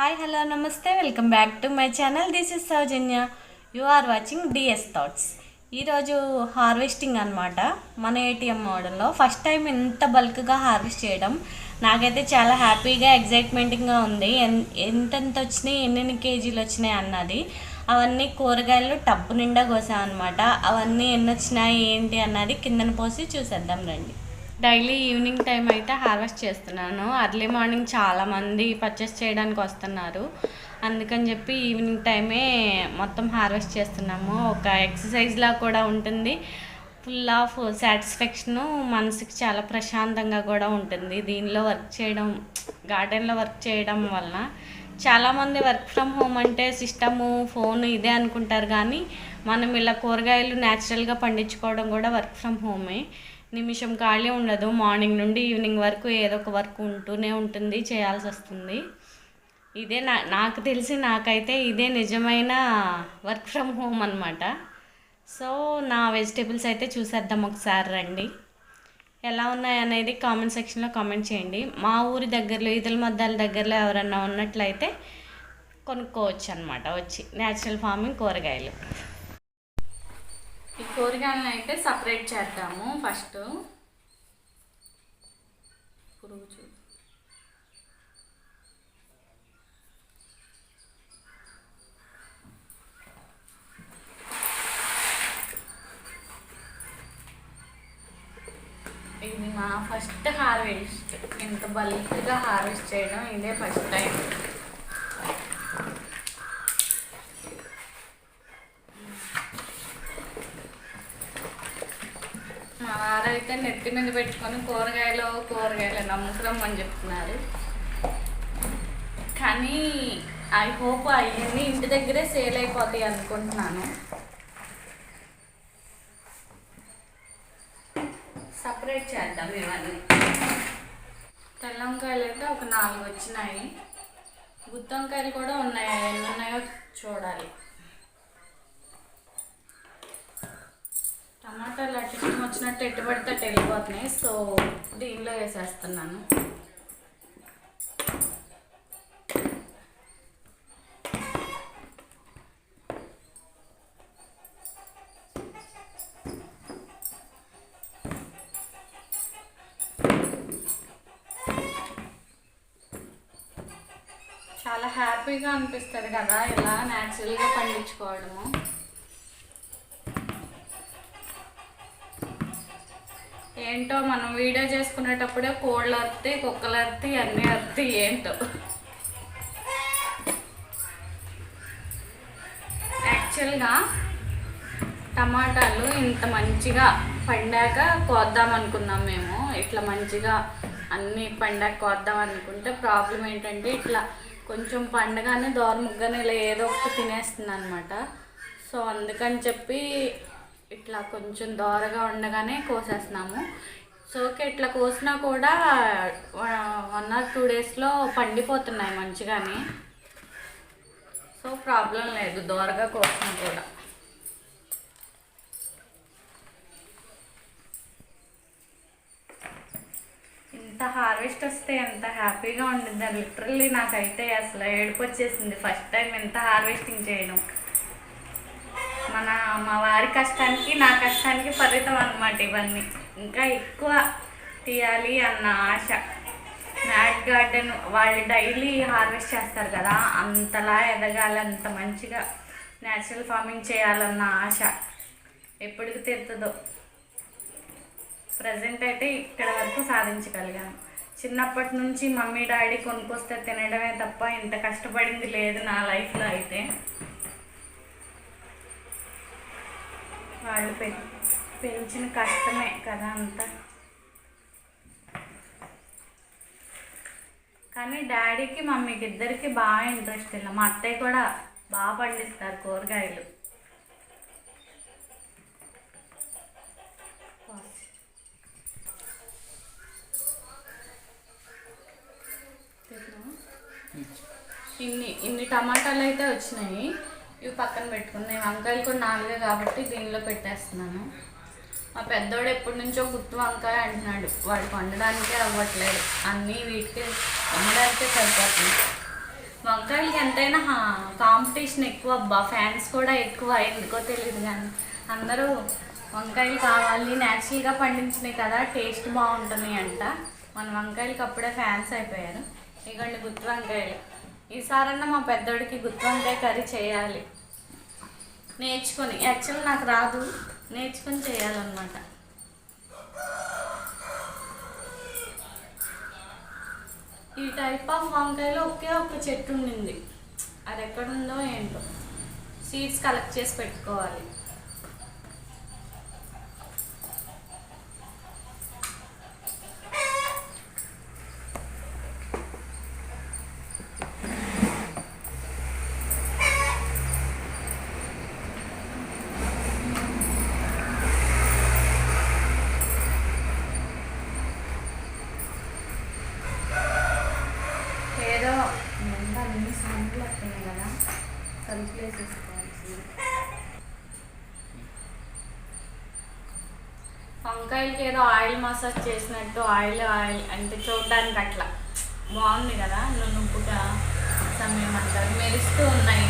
Hi hello నమస్తే welcome back to my channel this is Soujanya you are watching DS thoughts ఈరోజు harvesting అనమాట మన ATM మోడల్లో first time ఇంత బల్క్గా హార్వెస్ట్ చేయడం నాకైతే చాలా హ్యాపీగా ఎగ్జైట్మెంటింగ్గా ఉంది. ఎన్- ఎంతెంత వచ్చినాయి ఎన్నెన్ని కేజీలు వచ్చినాయి అన్నది అవన్నీ కూరగాయలు టబ్బు నిండా కోసామన్నమాట అవన్నీ ఎన్ని వచ్చినాయి ఏంటి అన్నది కిందన పోసి చూసేద్దాం రండి. డైలీ ఈవినింగ్ టైం అయితే హార్వెస్ట్ చేస్తున్నాను. అర్లీ మార్నింగ్ చాలామంది పర్చేస్ చేయడానికి వస్తున్నారు. అందుకని చెప్పి ఈవినింగ్ టైమే మొత్తం హార్వెస్ట్ చేస్తున్నాము. ఒక ఎక్సర్సైజ్లా కూడా ఉంటుంది. ఫుల్ ఆఫ్ సాటిస్ఫాక్షను మనసుకి చాలా ప్రశాంతంగా కూడా ఉంటుంది. దీనిలో వర్క్ చేయడం గార్డెన్లో వర్క్ చేయడం వలన చాలామంది వర్క్ ఫ్రమ్ హోమ్ అంటే సిస్టము ఫోన్ ఇదే అనుకుంటారు. కానీ మనం ఇలా కూరగాయలు న్యాచురల్గా పండించుకోవడం కూడా వర్క్ ఫ్రమ్ హోమే. నిమిషం ఖాళీ ఉండదు. మార్నింగ్ నుండి ఈవినింగ్ వరకు ఏదో ఒక వర్క్ ఉంటూనే ఉంటుంది చేయాల్సి వస్తుంది. ఇదే నా నాకు తెలిసి నాకైతే ఇదే నిజమైన వర్క్ ఫ్రమ్ హోమ్ అనమాట సో నా వెజిటేబుల్స్ అయితే చూసేద్దాం ఒకసారి రండి. ఎలా ఉన్నాయనేది కామెంట్ సెక్షన్లో కామెంట్ చేయండి. మా ఊరి దగ్గరలో ఈదల మద్దాల దగ్గరలో ఎవరన్నా ఉన్నట్లయితే కొనుక్కోవచ్చు అనమాట వచ్చి న్యాచురల్ ఫార్మింగ్ కూరగాయలు. ఈ కూరగాయలను అయితే సపరేట్ చేద్దాము ఫస్ట్ పురుగు చూ ఇది మా ఫస్ట్ హార్వెస్ట్ ఇంత బల్క్గా హార్వెస్ట్ చేయడం ఇదే ఫస్ట్ టైం అయితే నెట్టి నెత్తి మీద పెట్టుకొని కూరగాయలు కూరగాయలు నమ్ముకురం అని చెప్తున్నారు. కానీ ఐ హోప్ అవన్నీ ఇంటి దగ్గరే సేల్ అయిపోతాయి అనుకుంటున్నాను. సపరేట్ చేద్దాం ఇవన్నీ. తెల్ల వంకాయలు అయితే ఒక నాలుగు వచ్చినాయి. గుత్తి వంకాయలు కూడా ఉన్నాయి. ఎన్ని ఉన్నాయో చూడాలి. టమాటాలు అటు వచ్చినట్టు ఎటు పడితే అటు వెళ్ళిపోతున్నాయి. సో దీనిలో వేసేస్తున్నాను. చాలా హ్యాపీగా అనిపిస్తుంది కదా ఇలా న్యాచురల్గా పండించుకోవడము. ఏంటో మనం వీడియో చేసుకునేటప్పుడే కోళ్ళు అరుతాయి కుక్కలు అరుతాయి అన్నీ అరుతాయి ఏంటో. యాక్చువల్గా టమాటాలు ఇంత మంచిగా పండాక కోద్దాం అనుకున్నాం మేము. ఇట్లా మంచిగా అన్నీ పండాక కోద్దాం అనుకుంటే ప్రాబ్లం ఏంటంటే ఇట్లా కొంచెం పండగానే దోరముగ్గానే ఇలా ఏదో ఒకటి తినేస్తుంది అనమాట సో అందుకని చెప్పి ఇట్లా కొంచెం దోరగా ఉండగానే కోసేస్తున్నాము. సో ఇట్లా కోసినా కూడా వన్ ఆర్ టూ డేస్లో పండిపోతున్నాయి మంచిగానే. సో ప్రాబ్లం లేదు దోరగా కోసినా కూడా. ఇంత హార్వెస్ట్ వస్తే ఎంత హ్యాపీగా ఉండింది లిటరల్లీ నాకైతే అసలు ఏడుపు వచ్చేసింది. ఫస్ట్ టైం ఎంత హార్వెస్టింగ్ చేయడం మన మా వారి కష్టానికి నా కష్టానికి ఫలితం అనమాట ఇవన్నీ. ఇంకా ఎక్కువ తీయాలి అన్న ఆశ. మ్యాట్ గార్డెన్ వాళ్ళు డైలీ హార్వెస్ట్ చేస్తారు కదా అంతలా ఎదగాలి అంత మంచిగా న్యాచురల్ ఫార్మింగ్ చేయాలన్న ఆశ ఎప్పటికి తీరుతుందో. ప్రజెంట్ అయితే ఇక్కడ వరకు సాధించగలిగాను. చిన్నప్పటి నుంచి మమ్మీ డాడీ కొనుక్కొస్తే తినడమే తప్ప ఇంత కష్టపడింది లేదు నా లైఫ్లో అయితే. వాళ్ళు పె పెంచిన కష్టమే కదా అంతా. కానీ డాడీకి మమ్మీకి ఇద్దరికి బాగా ఇంట్రెస్ట్ ఇలా. మా అత్తయ్య కూడా బాగా పండిస్తారు కూరగాయలు. ఇన్ని ఇన్ని టమాటాలు అయితే వచ్చినాయి. ఇవి పక్కన పెట్టుకున్నాయి వంకాయలు కూడా నాలుగే కాబట్టి దీనిలో పెట్టేస్తున్నాను. మా పెద్దోడు ఎప్పటి నుంచో గుత్తి వంకాయ అంటున్నాడు. వాడికి వండడానికే అవ్వట్లేదు. అన్నీ వీటికి వండడానికే సరిపోతుంది. వంకాయలకి ఎంతైనా కాంపిటీషన్ ఎక్కువ. అబ్బా ఫ్యాన్స్ కూడా ఎక్కువ. ఎందుకో తెలియదు కానీ అందరూ వంకాయలు కావాలి న్యాచురల్గా పండించినాయి కదా టేస్ట్ బాగుంటుంది అంట మన వంకాయలకి అప్పుడే ఫ్యాన్స్ అయిపోయారు. ఇగోండి గుత్తి వంకాయలు. ఈసారన్నా మా పెద్దోడికి గుత్తి కర్రీ చేయాలి. నేర్చుకొని యాక్చువల్ నాకు రాదు. నేర్చుకొని చేయాలన్నమాట. ఈ టైప్ ఆఫ్ వంకాయలో ఒకే ఒక చెట్టు ఉండింది. అది ఎక్కడుందో ఏంటో. సీడ్స్ కలెక్ట్ చేసి పెట్టుకోవాలి. ఏదో అన్ని సాంపులు వస్తున్నాయి కదా కలిపి వేసేసుకోవాల్సింది వంకాయలకి ఏదో ఆయిల్ మసాజ్ చేసినట్టు ఆయిల్ ఆయిల్ అంటే చూడడానికి అట్లా. బాగుంది కదా నునుపుగా సమయం అంటారు మెరుస్తూ ఉన్నాయి.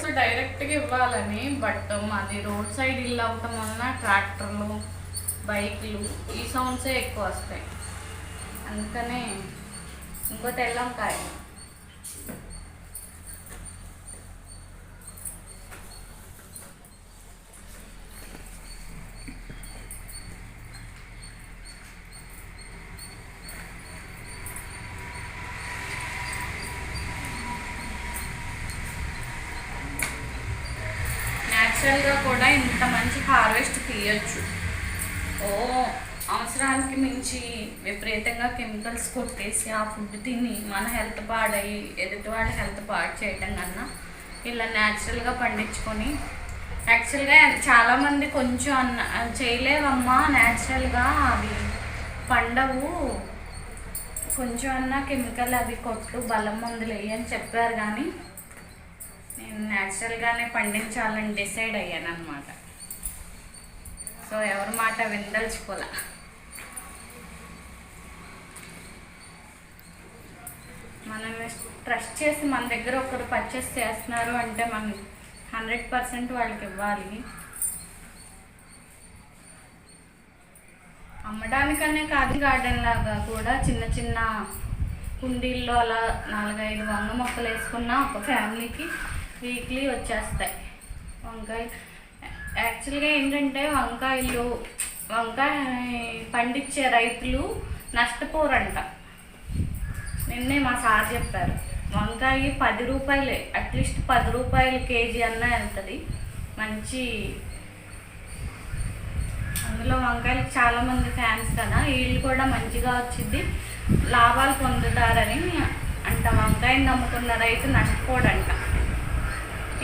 సో డైరెక్ట్గా ఇవ్వాలని బట్ మాది రోడ్ సైడ్ ఇల్లు అవ్వటం వలన ట్రాక్టర్లు బైక్లు ఈ సౌండ్సే ఎక్కువ వస్తాయి. అందుకనే ఇంకోటెల్లం కాయ న్యాచురల్గా కూడా ఇంత మంచి హార్వెస్ట్ తీయచ్చు. ఓ అవసరానికి మించి విపరీతంగా కెమికల్స్ కొట్టేసి ఆ ఫుడ్ తిని మన హెల్త్ పాడయి ఎదుటి వాళ్ళ హెల్త్ పాడు చేయటం కన్నా ఇలా న్యాచురల్గా పండించుకొని యాక్చువల్గా చాలామంది కొంచెం అన్న చేయలేవమ్మా న్యాచురల్గా అవి పండవు. కొంచెం అన్నా కెమికల్ అవి కొట్టు బలం మందులు వేయి అని చెప్పారు కానీ నేను న్యాచురల్గానే పండించాలని డిసైడ్ అయ్యాను అనమాట సో ఎవరి మాట విందల్చుకోలే మనల్ని ట్రస్ట్ చేసి మన దగ్గర ఒకరు పర్చేస్ చేస్తున్నారు అంటే మనం హండ్రెడ్ పర్సెంట్ వాళ్ళకి ఇవ్వాలి. అమ్మడానికనే కాదు గార్డెన్ లాగా కూడా చిన్న చిన్న కుండీల్లో అలా నాలుగైదు వంగ మొక్కలు వేసుకున్న ఒక ఫ్యామిలీకి వీక్లీ వచ్చేస్తాయి. వంకాయ యాక్చువల్గా ఏంటంటే వంకాయలు వంకాయ పండించే రైతులు నష్టపోరంట. నిన్నే మా సార్ చెప్పారు. వంకాయ పది రూపాయలే అట్లీస్ట్ పది రూపాయలు కేజీ అన్నా వెళ్తుంది. మంచి అందులో వంకాయలకు చాలామంది ఫ్యాన్స్ కదా వీళ్ళు కూడా మంచిగా వచ్చింది. లాభాలు పొందుతారని అంట. వంకాయని నమ్ముకున్న రైతు నష్టపోడంట.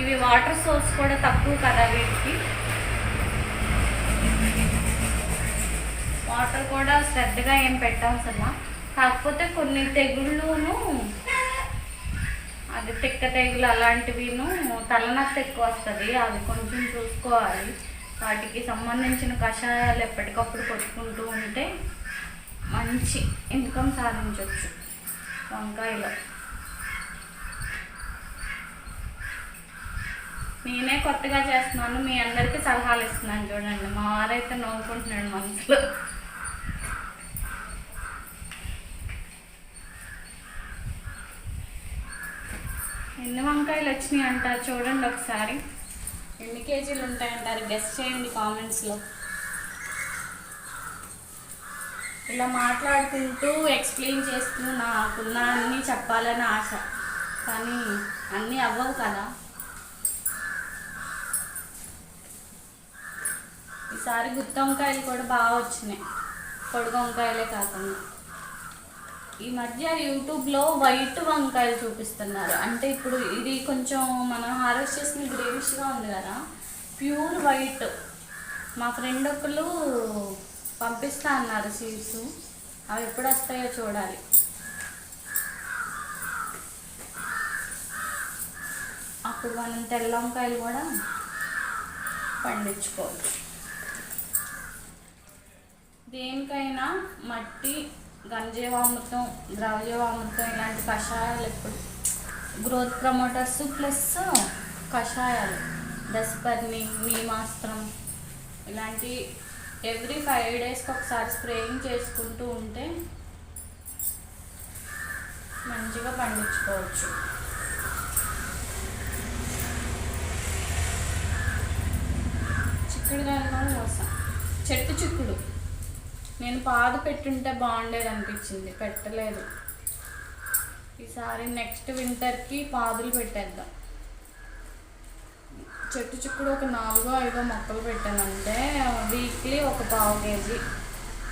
ఇవి వాటర్ సోర్స్ కూడా తక్కువ కదా వీటికి. వాటర్ కూడా శ్రద్ధగా ఏం పెట్టాల్సిన కాకపోతే కొన్ని తెగుళ్ళును అది తిక్క తెగులు అలాంటివిను తలనొప్పి ఎక్కువ వస్తుంది. అవి కొంచెం చూసుకోవాలి. వాటికి సంబంధించిన కషాయాలు ఎప్పటికప్పుడు కొట్టుకుంటూ ఉంటే మంచి ఇన్కమ్ సాధించవచ్చు వంకాయలో. నేనే కొత్తగా చేస్తున్నాను మీ అందరికీ సలహాలు ఇస్తున్నాను చూడండి. మా వారైతే నవ్వుకుంటున్నాడు మనసులో. ఎన్ని వంకాయలు వచ్చినాయి అంటారు చూడండి ఒకసారి. ఎన్ని కేజీలు ఉంటాయంటారు గెస్ట్ చేయండి కామెంట్స్లో. ఇలా మాట్లాడుకుంటూ ఎక్స్ప్లెయిన్ చేస్తూ నాకున్న అన్నీ చెప్పాలని ఆశ. కానీ అన్నీ అవ్వవు కదా. ఈసారి గుత్తి వంకాయలు కూడా బాగా వచ్చినాయి. పొడుగు వంకాయలే కాకుండా. ఈ మధ్య యూట్యూబ్లో వైట్ వంకాయలు చూపిస్తున్నారు. అంటే ఇప్పుడు ఇది కొంచెం మనం హార్వెస్ట్ చేసిన గ్రేవిష్గా ఉంది కదా ప్యూర్ వైట్. మా ఫ్రెండ్ ఒకళ్ళు పంపిస్తా అన్నారు సీడ్స్. అవి ఎప్పుడు వస్తాయో చూడాలి. అప్పుడు మనం తెల్ల వంకాయలు కూడా పండించుకోవచ్చు. దేనికైనా మట్టి ఘనజీవామృతం ద్రవజీవామృతం ఇలాంటి కషాయాలు ఎప్పుడు. గ్రోత్ ప్రమోటర్స్ ప్లస్ కషాయాలు. దస్పర్ని నీమాస్త్రం ఇలాంటి ఎవ్రీ ఫైవ్ డేస్కి ఒకసారి స్ప్రేయింగ్ చేసుకుంటూ ఉంటే మంచిగా పండించుకోవచ్చు. చిక్కుడుగాయలు కోసం చెట్టు చిక్కుడు. నేను పాదు పెట్టుంటే బాగుండేది అనిపించింది పెట్టలేదు. ఈసారి నెక్స్ట్ వింటర్కి పాదులు పెట్టేద్దాం. చెట్టు చిక్కుడు ఒక నాలుగో ఐదో మొక్కలు పెట్టానంటే వీక్లీ ఒక పావు కేజీ.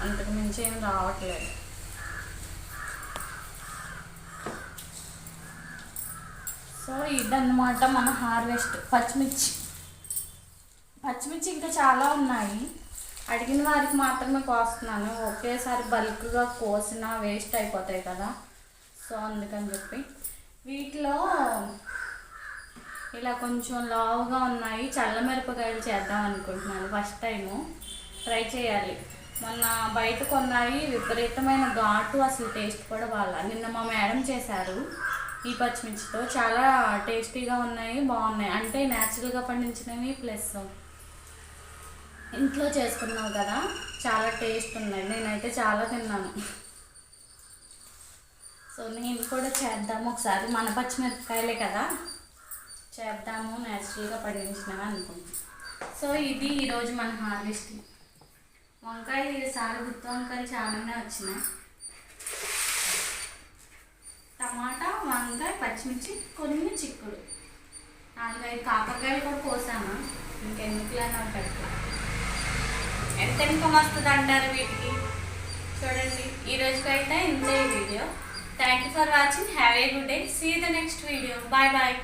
అంతకు మించి ఏం రావట్లేదు. సో ఇదన్నమాట మన హార్వెస్ట్ పచ్చిమిర్చి. పచ్చిమిర్చి ఇంకా చాలా ఉన్నాయి. అడిగిన వారికి మాత్రమే కోస్తున్నాను. ఒకేసారి బల్క్గా కోసినా వేస్ట్ అయిపోతాయి కదా. సో అందుకని చెప్పి. వీటిలో ఇలా కొంచెం లావుగా ఉన్నాయి. చల్ల మిరపకాయలు చేద్దాం అనుకుంటున్నాను ఫస్ట్ టైము. ట్రై చేయాలి. మొన్న బయట కొన్నాయి. విపరీతమైన ఘాటు అసలు టేస్ట్ కూడా వాళ్ళ నిన్న మా మేడం చేశారు ఈ పచ్చిమిర్చితో. చాలా టేస్టీగా ఉన్నాయి బాగున్నాయి. అంటే న్యాచురల్గా పండించినవి ప్లస్ ఇంట్లో చేసుకున్నావు కదా చాలా టేస్ట్ ఉన్నాయి. నేనైతే చాలా తిన్నాను. సో నేను కూడా చేద్దాము ఒకసారి. మన పచ్చిమిరపకాయలే కదా. చేద్దాము. న్యాచురల్గా పండించినవి అనుకుంటున్నాను సో ఇది ఈరోజు మన హార్వెస్టింగ్ వంకాయలు ఈసారి గుత్తి వంకాయలు చాలానే వచ్చినాయి. టమాటా వంకాయ పచ్చిమిర్చి కొన్ని చిక్కుడు. నాలుగైదు కాకరకాయలు కూడా కోసాను. ఇంకెందుకులేనా పెట్టాను ఎంత ఇన్కమ్ వస్తుంది అంటారు వీటికి? చూడండి ఈ రోజుకైతే ఇంతే ఈ video. Thank you for watching have a good day see the next video bye bye